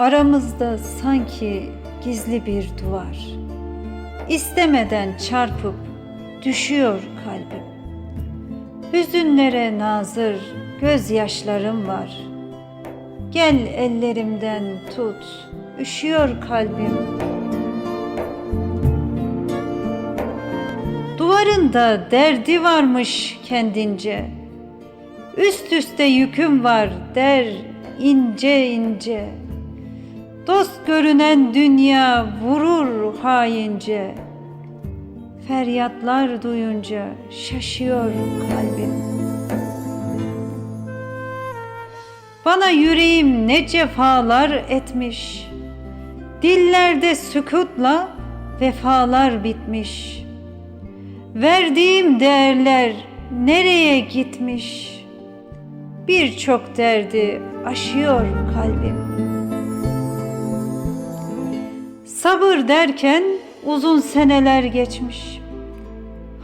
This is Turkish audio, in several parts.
Aramızda sanki gizli bir duvar. İstemeden çarpıp düşüyor kalbim. Hüzünlere nazır gözyaşlarım var. Gel ellerimden tut, üşüyor kalbim. Duvarında derdi varmış kendince. Üst üste yüküm var der ince ince. Dost görünen dünya vurur haince. Feryatlar duyunca şaşıyor kalbim. Bana yüreğim ne cefalar etmiş. Dillerde sükutla vefalar bitmiş. Verdiğim değerler nereye gitmiş? Birçok derdi aşıyor kalbim. Sabır derken uzun seneler geçmiş.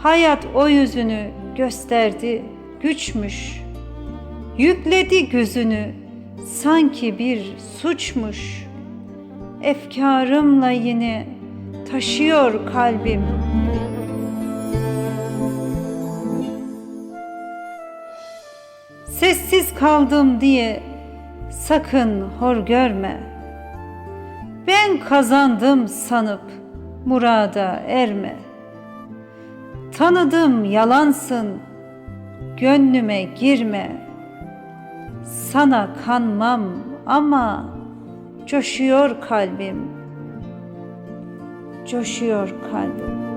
Hayat o yüzünü gösterdi, güçmüş. Yükledi gözünü sanki bir suçmuş. Efkarımla yine taşıyor kalbim. Sessiz kaldım diye sakın hor görme. Ben kazandım sanıp murada erme. Tanıdım yalansın, gönlüme girme. Sana kanmam ama coşuyor kalbim. Coşuyor kalbim.